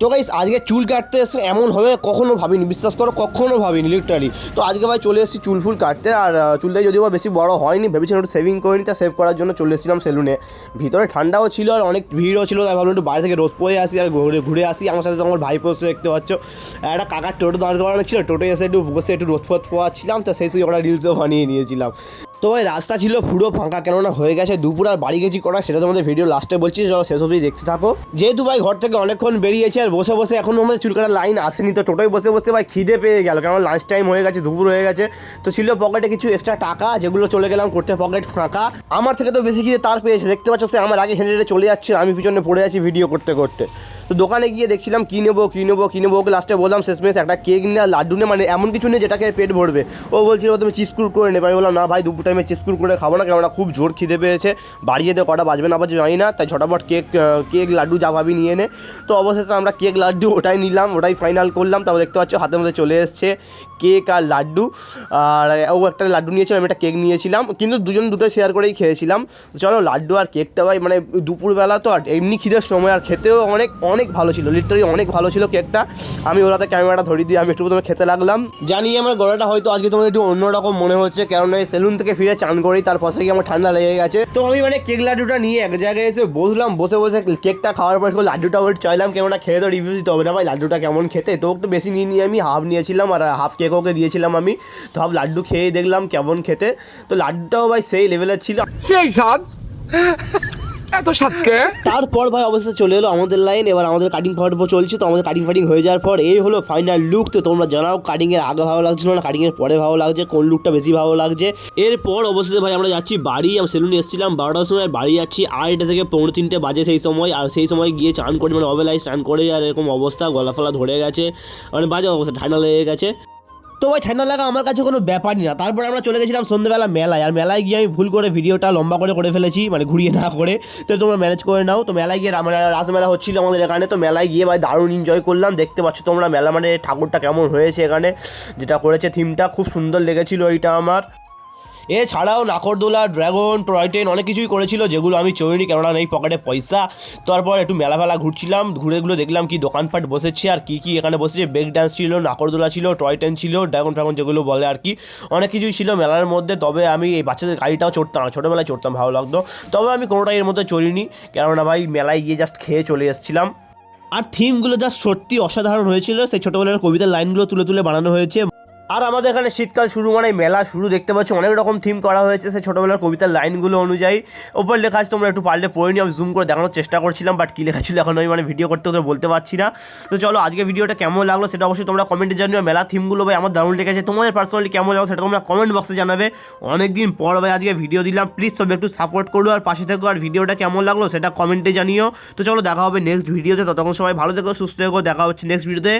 তো গাইস আজকে চুল কাটতে এসে এমন হবে কখনো ভাবিনি বিশ্বাস করো কখনো ভাবিনি লিটারালি তো আজকে ভাই চলে এসেছি চুল ফুল কাটতে আর আহ, চুলটা যদিও বা বেশি বড় হয়নি ভেবেছিলাম একটু সেভিং করে নিতে সেভ করার জন্য চলে এসেছিলাম সেলুনে ভিতরে ঠান্ডাও ছিল আর অনেক ভিড়ও ছিল তাই ভাবলাম একটু বাইরে থেকে রোদ পড়ে আসি আর ঘুরে ঘুরে আসি। আমার সাথে তোমার ভাই বসে দেখতে পাচ্ছ। একটা কাকার টোটো দাঁড় করানো ছিল টোটো এসে একটু বসে একটু রোদ ফোদ পোয়াচ্ছিলাম তো সেই সুযোগ ওটা রিলসও বানিয়ে নিয়েছিলাম। তো ওই রাস্তা ছিল পুরো ফাঁকা, কেননা হয়ে গেছে দুপুর আর বাড়ি গেছি করা সেটা তোমাদের ভিডিও লাস্টে বলছি, চলো শেষ অবধি দেখতে থাকো। যেহেতু ভাই ঘর থেকে অনেকক্ষণ বেরিয়েছে আর বসে বসে এখন আমাদের চুল কাটার লাইন আসেনি, তো টোটোয় বসে বসে ভাই খিদে পেয়ে গেল কেন লাঞ্চ টাইম হয়ে গেছে, দুপুর হয়ে গেছে। তো ছিল পকেটে কিছু এক্সট্রা টাকা, যেগুলো চলে গেলাম, করতে পকেট ফাঁকা। আমার থেকে তো বেশি খিদে তার পেয়েছে, দেখতে পাচ্ছ সে আমার আগে হেঁটে হেঁটে চলে যাচ্ছে, আমি পিছনে পড়ে আছি ভিডিও করতে করতে। তো দোকানে গিয়ে দেখছিলাম, কী নেব কী নেব কী নেব, ওকে লাস্টে বললাম, শেষমেশ একটা কেক আর লাড্ডু নিয়ে মানে এমন কিছু নেই যেটাকে পেট ভরবে। ও বলছিল তুমি চিপস করে নেবে। আমি বললাম, না ভাই দুপুর টাইমে চিপস করে খাব না, কেননা খুব জোর খিদে পেয়েছে। বাড়ি যেতে কটা বাজবে না বাজবে জানি না, তাই ঝটাপট কেক কেক লাড্ডু যা ভাবি নিয়ে নে। তো অবশেষে আমরা কেক লাড্ডু ওটাই নিলাম, ওটাই ফাইনাল করলাম। তারপর দেখতে পাচ্ছ হাতের মধ্যে চলে এসছে কেক আর লাড্ডু। আর, ও একটা লাড্ডু নিয়েছিল, আমি একটা কেক নিয়েছিলাম। কিন্তু দুজন দুটো শেয়ার করেই খেয়েছিলাম। চলো, লাড্ডু আর কেকটা ভাই মানে দুপুরবেলা তো আর এমনি খিদের সময় আর খেতেও অনেক অনেক ভালো ছিল। লিটারি অনেক ভালো ছিল কেকটা আমি ওরাতে ক্যামেরাটা ধরিয়ে দিয়ে, আমি একটু প্রথমে খেতে লাগলাম। জানি আমার গলাটা হয়তো আজকে তোমাদের একটু অন্যরকম মনে হচ্ছে, কেননা এই সেলুন থেকে ফিরে চান করি, তারপর থেকে আমার ঠান্ডা লেগে গেছে। তো আমি মানে কেক লাড্ডুটা নিয়ে এক জায়গায় এসে বসলাম, বসে বসে কেকটা খাওয়ার পর লাড্ডুটা ওয়েট চাইলাম, কেননা খেয়ে তো রিভিউ দিতে হবে না ভাই, লাড্ডুটা কেমন খেতে? তো একটু বেশি নিয়ে নিয়ে আমি হাফ নিয়েছিলাম আর হাফ কেক ওকে দিয়েছিলাম আমি। তো হাফ লাড্ডু খেয়ে দেখলাম কেমন খেতে। তো লাড্ডুটাও ভাই সেই লেভেলের ছিল। সেই স্বাদ? এত স্বাদকে তারপর ভাই অবস্থা চলে এলো আমাদের লাইন এবার আমাদের কাটিং ফাটবো চলছে, তো আমাদের কাটিং ফাটিং হয়ে যাওয়ার পর এই হলো ফাইনাল লুক তো তোমরা জানাও কাটিংয়ের আগে ভালো লাগছিল না কাটিংয়ের পরে ভালো লাগছে, কোন লুকটা বেশি ভালো লাগছে। এরপর অবশ্যই ভাই আমরা যাচ্ছি বাড়ি আমি সেলুনে এসেছিলাম, বারোটার সময় বাড়ি যাচ্ছি, আড়াইটা থেকে পৌনে তিনটে বাজে সেই সময়, আর সেই সময় গিয়ে চান করে মানে অবেলায় স্নান করে আর এরকম অবস্থা গলা ফলা ধরে গেছে মানে বাজে অবস্থা, ঠান্ডা লেগে গেছে। তো ভাই, ঠান্ডা লাগা আমার কাছে কোনো ব্যাপারই না। তারপরে আমরা চলে গেছিলাম সন্ধ্যেবেলা মেলায়। আর মেলায় গিয়ে আমি ভুল করে ভিডিওটা লম্বা করে করে ফেলেছি মানে ঘুরিয়ে না করে। তো তোমরা ম্যানেজ করে নাও। তো মেলায় গিয়ে মানে রাসমেলা হচ্ছিল আমাদের এখানে। তো মেলায় গিয়ে ভাই দারুণ এনজয় করলাম। দেখতে পাচ্ছ তোমরা মেলা মানে ঠাকুরটা কেমন হয়েছে এখানে। যেটা করেছে থিমটা খুব সুন্দর লেগেছিল, এইটা আমার। এছাড়াও নাকরদোলা, ড্রাগন টয় ট্রেন অনেক কিছুই করেছিল, যেগুলো আমি চড়িনি কেননা নেই পকেটে পয়সা। তারপর একটু মেলা ফেলা ঘুরছিলাম ঘুরেগুলো দেখলাম কি দোকানপাট বসেছে আর কি কি এখানে বসেছে। ব্রেক ডান্স ছিল, নাকরদোলা ছিল, টয় ট্রেন ছিল, ড্রাগন ফ্রাগন যেগুলো বলে আর কি। অনেক কিছুই ছিল মেলার মধ্যে, তবে আমি এই বাচ্চাদের গাড়িটাও চড়তাম, ছোটোবেলায় চড়তাম ভালো লাগতো। তবে আমি কোনোটাই এর মধ্যে চড়িনি, কেননা ভাই মেলায় গিয়ে জাস্ট খেয়ে চলে এসেছিলাম। আর থিমগুলো জাস্ট সত্যি অসাধারণ হয়েছিল, সেই ছোটোবেলার কবিতার লাইনগুলো তুলে তুলে বানানো হয়েছে। আর আমাদের এখানে শীতকাল শুরু মানে মেলা শুরু। দেখতে পাচ্ছ অনেক রকম থিম করা হয়েছে। সে ছোটোবেলার কবিতার লাইনগুলো অনুযায়ী। ওপর লেখা আছে, তোমরা একটু পারলে পড়ে নিও। আমি জুম করে দেখানোর চেষ্টা করছিলাম বাট কী লেখা ছিল এখন আমি মানে ভিডিও করতে করতে বলতে পারছি না। তো চলো, আজকে ভিডিওটা কেমন লাগল সেটা অবশ্যই তোমরা কমেন্টে জানিও। মেলা থিমগুলো ভাই আমার দারুণ লেগেছে। তোমাদের পার্সোনালি কেমন লাগল সেটা তোমরা কমেন্ট বক্সে জানাবে। অনেকদিন পর ভাই আজকে ভিডিও দিলাম। প্লিজ সবাই একটু সাপোর্ট করো আর পাশে থেকো। আর ভিডিওটা কেমন লাগল সেটা কমেন্টে জানিও। তো চলো, দেখা হবে নেক্সট ভিডিওতে ততক্ষণ সবাই ভালো থেকো, সুস্থ থেকো। দেখা হচ্ছে নেক্সট ভিডিওতে